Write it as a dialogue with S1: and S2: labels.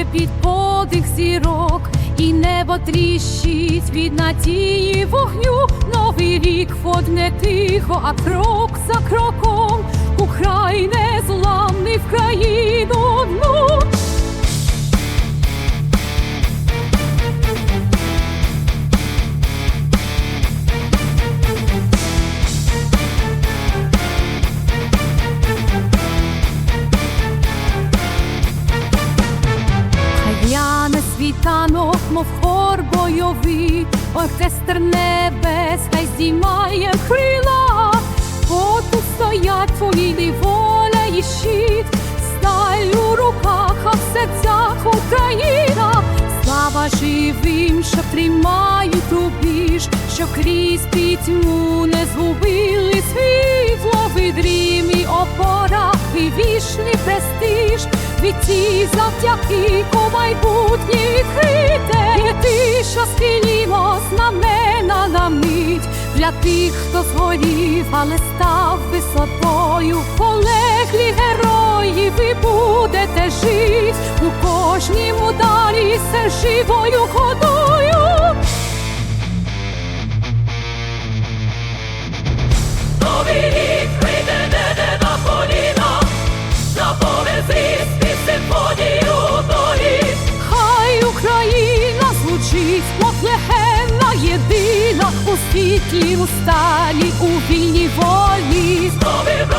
S1: Б'є під подих зірок, і небо тріщить від надії вогню. Новий рік водне тихо, а крок за кроком, украй незламний. Світанок, мов хор бойовий, оркестр небес, хай здіймає крила, бо тут стоять твої воля і щит, сталь у руках, а в серцях Україна, слава живим, що тримають рубіж, що крізь пітьму не згубили світло, відрім і опора, і вічний престиж, від ті завдяки у майбутнє відкрите, є ти, що схилімо знамена на мить. Для тих, хто згорів, але став висотою, полеглі герої, ви будете жить у кожнім ударі все живою ходою. Звучить, мов легенда єдина у світлі, у стані, у вільній волі.
S2: Новим